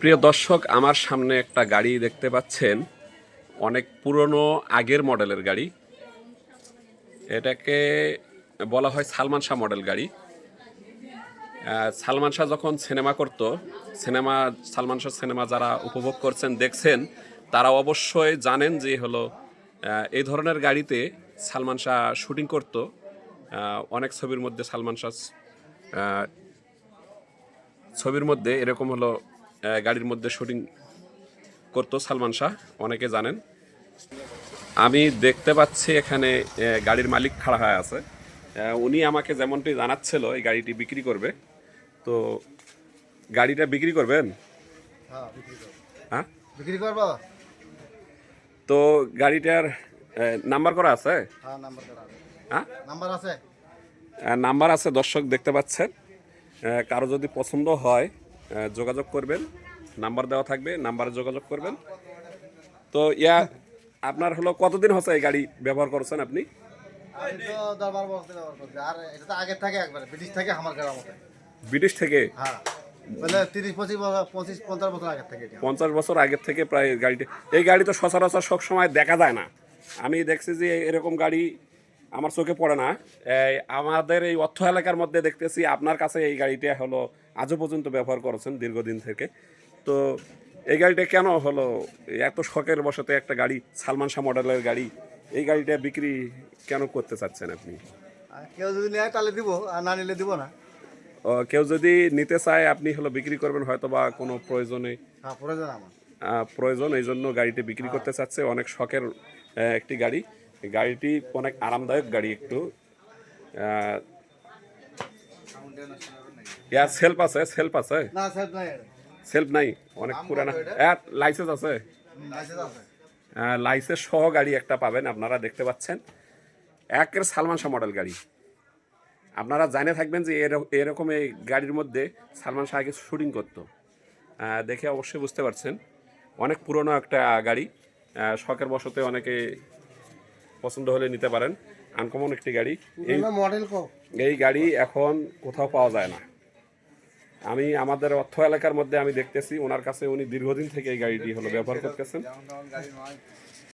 প্রিয় দর্শক, আমার সামনে একটা গাড়ি দেখতে পাচ্ছেন। অনেক পুরনো, আগের মডেলের গাড়ি। এটাকে বলা হয় সালমান শাহ মডেল গাড়ি। সালমান শাহ যখন সিনেমা করত, সিনেমা, সালমান শাহ সিনেমা যারা উপভোগ করছেন, দেখছেন, তারা অবশ্যই জানেন যে হলো এই ধরনের গাড়িতে সালমান শাহ শুটিং করত। অনেক ছবির মধ্যে সালমান শাহ ছবির মধ্যে এরকম হলো গাড়ির মধ্যে শুটিং করতো সালমান শাহ অনেকে জানেন। আমি দেখতে পাচ্ছি এখানে গাড়ির মালিক খাড়া হয়ে আছে। উনি আমাকে যেমনটি জানাচ্ছিল এই গাড়িটি বিক্রি করবে। তো গাড়িটা বিক্রি করবেন? হ্যাঁ বিক্রি করব। হ্যাঁ? তো গাড়িটার নাম্বার করা আছে? হ্যাঁ নাম্বার আছে। হ্যাঁ? নাম্বার আছে দর্শক দেখতে পাচ্ছেন। কারও যদি পছন্দ হয় যোগাযোগ করবেন। নাম্বার দেওয়া থাকবে নাম্বারে যোগাযোগ করবেন। তো ইয়া আপনার হলো কতদিন হচ্ছে এই গাড়ি ব্যবহার করছেন আপনি? ব্রিটিশ থেকে পঞ্চাশ বছর আগের থেকে প্রায় গাড়িটি এই গাড়ি তো সচরাচর সব সময় দেখা যায় না। আমি দেখছি যে এরকম গাড়ি আমার চোখে পড়ে না। এই আমাদের এই অর্থ এলাকার মধ্যে দেখতেছি আপনার কাছে এই গাড়িটা হলো আজও পর্যন্ত ব্যবহার করেছেন দীর্ঘদিন থেকে। তো এই গাড়িটা কেন হলো? এত শখের বসতে একটা গাড়ি সালমান শাহ মডেলের গাড়ি এই গাড়িটা বিক্রি কেন করতে চাচ্ছেন আপনি? কেউ যদি নেয় তাহলে দিব আর না নিলে দিব না। ও, কেউ যদি নিতে চায় আপনি হলো বিক্রি করবেন হয়তো বা কোনো প্রয়োজনে। হ্যাঁ প্রয়োজন আমার। প্রয়োজন এই জন্য গাড়িটি বিক্রি করতে চাচ্ছে। অনেক শখের একটি গাড়ি। এই গাড়িটি অনেক আরামদায়ক গাড়ি একটু। ইয়ার সেলফ আছে সেলফ আছে? সেলফ নাই অনেক পুরানা। লাইসেন্স আছে? লাইসেন্স আছে। লাইসেন্স সহ গাড়ি একটা পাবেন আপনারা দেখতে পাচ্ছেন। একের সালমান শাহ মডেল গাড়ি। আপনারা জানে থাকবেন যে এর- এরকম এই গাড়ির মধ্যে সালমান শাহ আগে শুটিং করতো। দেখে অবশ্যই বুঝতে পারছেন। অনেক পুরনো একটা গাড়ি। শখের বশতে অনেকে পছন্দ হলে নিতে পারেন। আনকমন একটি গাড়ি। এই মডেল কো? এই গাড়ি এখন কোথাও পাওয়া যায় না। আমি আমাদের অর্থ এলাকার মধ্যে আমি দেখতেছি ওনার কাছে উনি দীর্ঘদিন থেকে এই গাড়িটি হলো ব্যবহার করতেছেন।